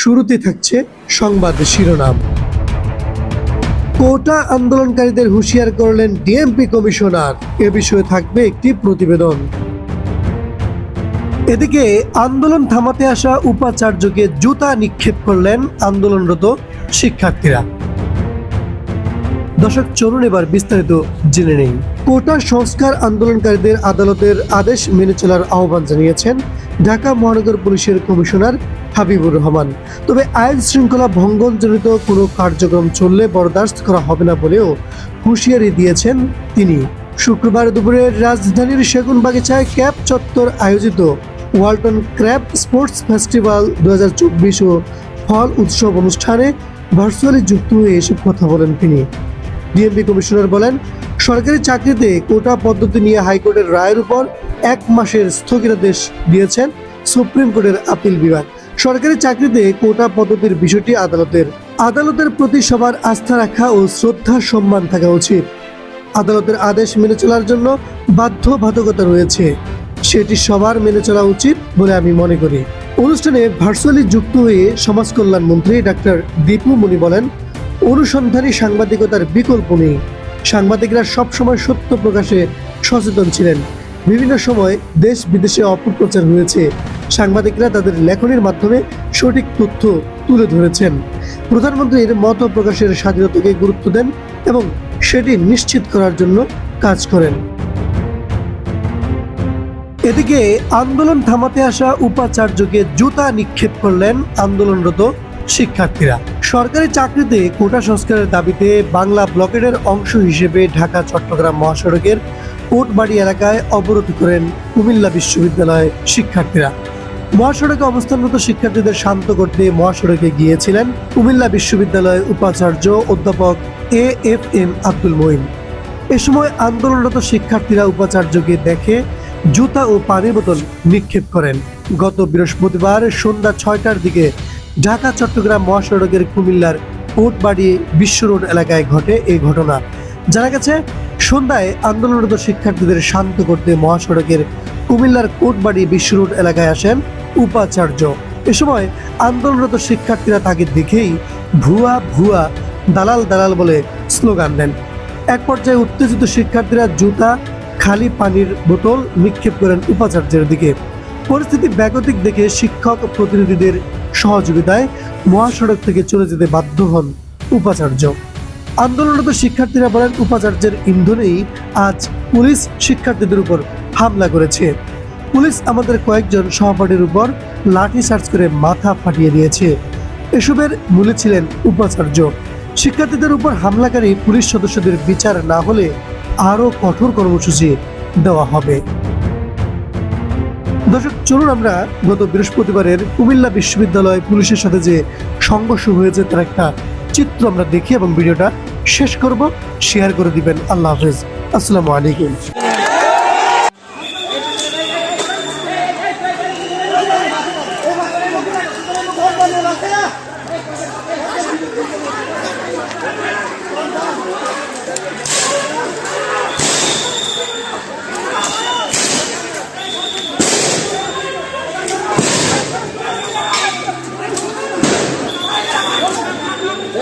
শুরুতে থাকছে সংবাদ শিরোনাম। কোটা আন্দোলনকারীদের হুঁশিয়ার করলেন ডিএমপি কমিশনার। এ বিষয়ে থাকবে একটি প্রতিবেদন। এদিকে আন্দোলন থামাতে আসা উপাচার্যকে জুতা নিক্ষেপ করলেন আন্দোলনরত শিক্ষার্থীরা। দর্শক, চলুন এবার বিস্তারিত জেনে নেই। কোটা সংস্কার আন্দোলনকারীদের আদালতের আদেশ মেনে চলার আহ্বান জানিয়েছেন ঢাকা মহানগর পুলিশের কমিশনার হাবিবুর রহমান। তবে আইন শৃঙ্খলা ভঙ্গনজনিত কোনো কার্যক্রম চললে বরদাস্ত করা হবে না বলেও হুঁশিয়ারি দিয়েছেন তিনি। শুক্রবার দুপুরে রাজধানীর সেগুন বাগিচায় ক্যাপ চত্বর আয়োজিত ওয়ালটন ক্র্যাপ স্পোর্টস ফেস্টিভ্যাল দু ও ফল উৎসব অনুষ্ঠানে ভার্চুয়ালি যুক্ত হয়ে এসব কথা বলেন তিনি। ডিএমপি কমিশনার বলেন, সরকারি চাকরিতে কোটা পদ্ধতি নিয়ে হাইকোর্টের রায়ের উপর এক মাসের স্থগিতাদেশ দিয়েছেন সুপ্রিম কোর্টের আপিল বিভাগ। সরকারি চাকরিতে কোটা পদ্ধতির বিষয়টি আদালতের আদালতের প্রতি সবার আস্থা রাখা ও শ্রদ্ধা সম্মান থাকা উচিত। আদালতের আদেশ মেনে চলার জন্য বাধ্যবাধকতা রয়েছে। সেটি সবার মেনে চলা উচিত বলে আমি মনে করি। অনুষ্ঠানে ভার্চুয়ালি যুক্ত হয়ে সমাজ কল্যাণ মন্ত্রী ডাক্তার দীপু মুনি বলেন অনুসন্ধানী সাংবাদিকতার বিকল্প নেই। সাংবাদিকরা সবসময় সত্য প্রকাশে সচেতন ছিলেন। বিভিন্ন সময় দেশ বিদেশে অপপ্রচার হয়েছে। সাংবাদিকরা তাদের লেখনের মাধ্যমে সঠিক তথ্য তুলে ধরেছেন। প্রধানমন্ত্রীর মত প্রকাশের স্বাধীনতাকে গুরুত্ব দেন এবং সেটি নিশ্চিত করার জন্য কাজ করেন। এদিকে আন্দোলন থামাতে আসা উপাচার্যকে জুতা নিক্ষেপ করলেন আন্দোলনরত শিক্ষার্থীরা। সরকারি চাকরিতে কোটা সংস্কারের দাবিতে বাংলা ব্লকেডের অংশ হিসেবে ঢাকা, চট্টগ্রাম মহাসড়কের কোটবাড়ি এলাকায় অবরোধ করেন কুমিল্লা বিশ্ববিদ্যালয়ের শিক্ষার্থীরা। মহাসড়কে অবস্থানরত শিক্ষার্থীদের শান্ত করতে মহাসড়কে গিয়েছিলেন কুমিল্লা বিশ্ববিদ্যালয়ের উপাচার্য অধ্যাপক A F M Abdul Moyeen. এ সময় আন্দোলনরত শিক্ষার্থীরা উপাচার্যকে দেখে জুতা ও পানির বোতল নিক্ষেপ করেন। গত বৃহস্পতিবার সন্ধ্যা ছয়টার দিকে ঢাকা, চট্টগ্রাম মহাসড়কের কুমিল্লার কোটবাড়ি বিশ্ব রোড এলাকায় ঘটে এই ঘটনা। জানা গেছে, সন্ধ্যায় আন্দোলনরত শিক্ষার্থীদের শান্ত করতে মহাসড়কের কুমিল্লার কোটবাড়ি বিশ্ব রোড এলাকায় আসেন উপাচার্য। এ সময় আন্দোলনরত শিক্ষার্থীরা তাকে দেখেই ভুয়া ভুয়া দালাল দালাল বলে স্লোগান দেন। এক পর্যায়ে উত্তেজিত শিক্ষার্থীরা জুতা, খালি পানির বোতল নিক্ষেপ করেন উপাচার্যের দিকে। পরিস্থিতি ব্যাগতিক দেখে শিক্ষক প্রতিনিধিদের সহযোগিতায় মহাসড়ক থেকে চলে যেতে বাধ্য হন উপাচার্য। আন্দোলনরত শিক্ষার্থীরা বলেন, উপাচার্যের ইন্ধনেই আজ পুলিশ শিক্ষার্থীদের উপর হামলা করেছে। পুলিশ আমাদের কয়েকজন সহপাঠীর উপর লাঠি চার্জ করে মাথা ফাটিয়ে দিয়েছে। এসবের মূলে ছিলেন উপাচার্য। শিক্ষার্থীদের উপর হামলাকারী পুলিশ সদস্যদের বিচার না হলে আরও কঠোর কর্মসূচি দেওয়া হবে। দর্শক, চলুন আমরা গত বৃহস্পতিবারের কুমিল্লা বিশ্ববিদ্যালয় পুলিশের সাথে যে সংঘর্ষ হয়েছে তার একটা চিত্র আমরা দেখি এবং ভিডিওটা শেষ করব। শেয়ার করে দিবেন। আল্লাহ হাফেজ। আসসালামু আলাইকুম।